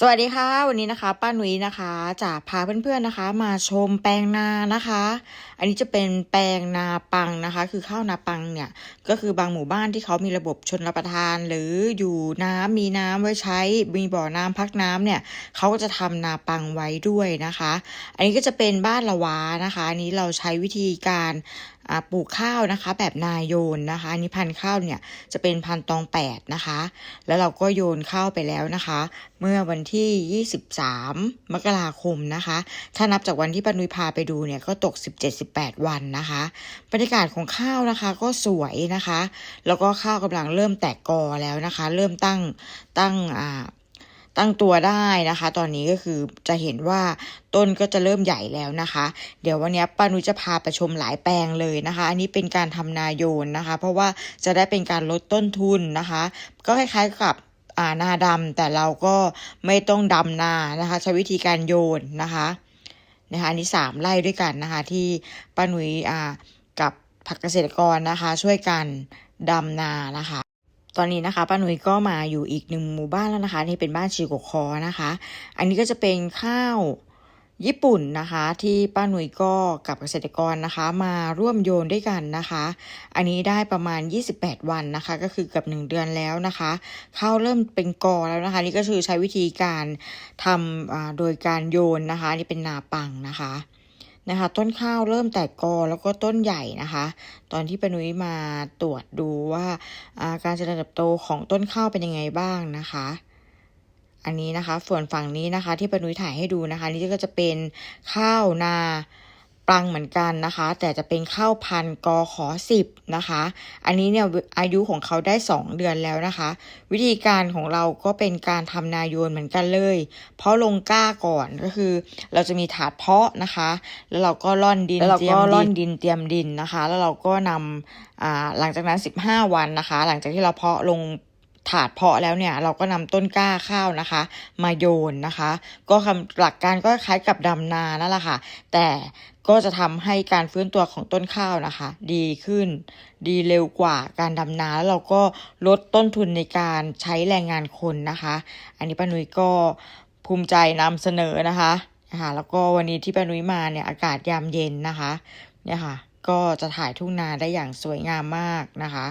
สวัสดีค่ะวันนี้นะคะป้าหนุ้ยนะคะจะพาเพื่อนๆนะคะ มาชมแปลงนานะคะ อันนี้จะเป็นแปลงนาปังนะคะ คือข้าวนาปังเนี่ยก็คือบางหมู่บ้านที่เขามีระบบชนรับประทาน หรืออยู่น้ำมีน้ำไว้ใช้มีบ่อน้ำพักน้ำเนี่ยเขาก็จะทำนาปังไว้ด้วยนะคะ อันนี้ก็จะเป็นบ้านละวานะคะอันนี้เราใช้วิธีการ ปลูกข้าวนะคะ แบบนายโยนนะคะนนี้พันข้าวเนี่ยจะเป็นพันตองแปดนะคะ แล้วเราก็โยนข้าวไปแล้วนะคะ เมื่อวันที่ 23 มกราคมนะคะ ถ้านับจากวันที่ปนุยพาไปดูเนี่ยก็ตก 17-18 วันนะคะบรรยากาศของข้าวนะคะก็สวยนะคะ แล้วก็ข้าวกำลังเริ่มแตกกอแล้วนะคะ เริ่มตั้งตั้งอ่า ตั้งตัวได้นะคะ ตอนนี้ก็คือจะเห็นว่าต้นก็จะเริ่มใหญ่แล้วนะคะ เดี๋ยววันนี้ป้านุจะพาไปชมหลายแปลงเลยนะคะ อันนี้เป็นการทำนาโยนนะคะ เพราะว่าจะได้เป็นการลดต้นทุนนะคะ ก็คล้ายๆกับอานาดำแต่เราก็ไม่ต้องดำนานะคะ ใช้วิธีการโยนนะคะนะคะอันนี้สามไร่ด้วยกันนะคะ ที่ป้านุยอ่ากับผักเกษตรกรนะคะ ช่วยกันดำนานะคะ ตอนนี้นะคะป้าหนุ่ยก็มาอยู่อีกหนึ่งหมู่บ้านแล้วนะคะ นี่เป็นบ้านชิโกคอนะคะ อันนี้ก็จะเป็นข้าวญี่ปุ่นนะคะ ที่ป้าหนุ่ยก็กับเกษตรกรนะคะ มาร่วมโยนด้วยกันนะคะ อันนี้ได้ประมาณ 28 วันนะคะ ก็คือเกือบ1 เดือนแล้วนะคะข้าวเริ่มเป็นกอแล้วนะคะ นี่ก็คือใช้วิธีการทำโดยการโยนนะคะ นี่เป็นนาปังนะคะ นะคะ ต้นข้าวเริ่มแตกกอแล้วก็ต้นใหญ่นะคะ ตอนที่ปานุ้ยมาตรวจดูว่าาการเจริญเติบโตของต้นข้าวเป็นยังไงบ้างนะคะ อันนี้นะคะ ส่วนฝั่งนี้นะคะ ที่ปานุ้ยถ่ายให้ดูนะคะ นี่ก็จะเป็นข้าวนา ปลังเหมือนกันนะคะ แต่จะเป็นข้าวพันธุ์กอขอสิบนะคะ อันนี้เนี่ยอายุของเขาได้ 2 เดือนแล้วนะคะ วิธีการของเราก็เป็นการทำนาโยนเหมือนกันเลย เพราะลงกล้าก่อนก็คือ เราจะมีถาดเพาะนะคะ แล้วเราก็ร่อนดินแล้วเราก็ร่อนดินเตรียมดินนะคะ แล้วเราก็นำอ่าหลังจากนั้น 15 วันนะคะ หลังจากที่เราเพาะลง ถาดเพาะแล้วเนี่ยเราก็นำต้นกล้าข้าวนะคะ มาโยนนะคะ ก็คำหลักการก็คล้ายกับดำนานั่นแหละค่ะ แต่ก็จะทำให้การฟื้นตัวของต้นข้าวนะคะ ดีขึ้น ดีเร็วกว่าการดำนาแล้วเราก็ลดต้นทุนในการใช้แรงงานคนนะคะ อันนี้ป้านุ้ยก็ภูมิใจนำเสนอนะคะนะคะแล้วก็วันนี้ที่ป้านุ้ยมาเนี่ยอากาศยามเย็นนะคะเนี่ยค่ะ ก็จะถ่ายทุ่งนาได้อย่างสวยงามมากนะคะ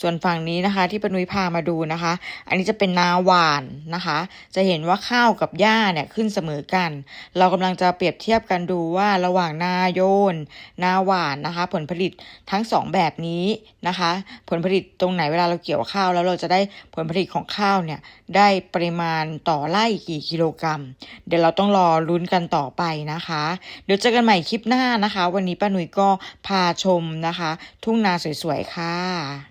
ส่วนฝั่งนี้นะคะที่ปนุยพามาดูนะคะ อันนี้จะเป็นนาหวานนะคะ จะเห็นว่าข้าวกับหญ้าเนี่ยขึ้นเสมอกัน เรากำลังจะเปรียบเทียบกันดูว่าระหว่างนาโยน นาหวานนะคะ ผลผลิตทั้งสองแบบนี้นะคะ ผลผลิตตรงไหนเวลาเราเกี่ยวข้าว แล้วเราจะได้ผลผลิตของข้าวเนี่ยได้ปริมาณต่อไร่กี่กิโลกรัม เดี๋ยวเราต้องรอลุ้นกันต่อไปนะคะ เดี๋ยวเจอกันใหม่คลิปหน้านะคะ วันนี้ป้าหนุยก็พาชมนะคะ ทุ่งนาสวยๆค่ะ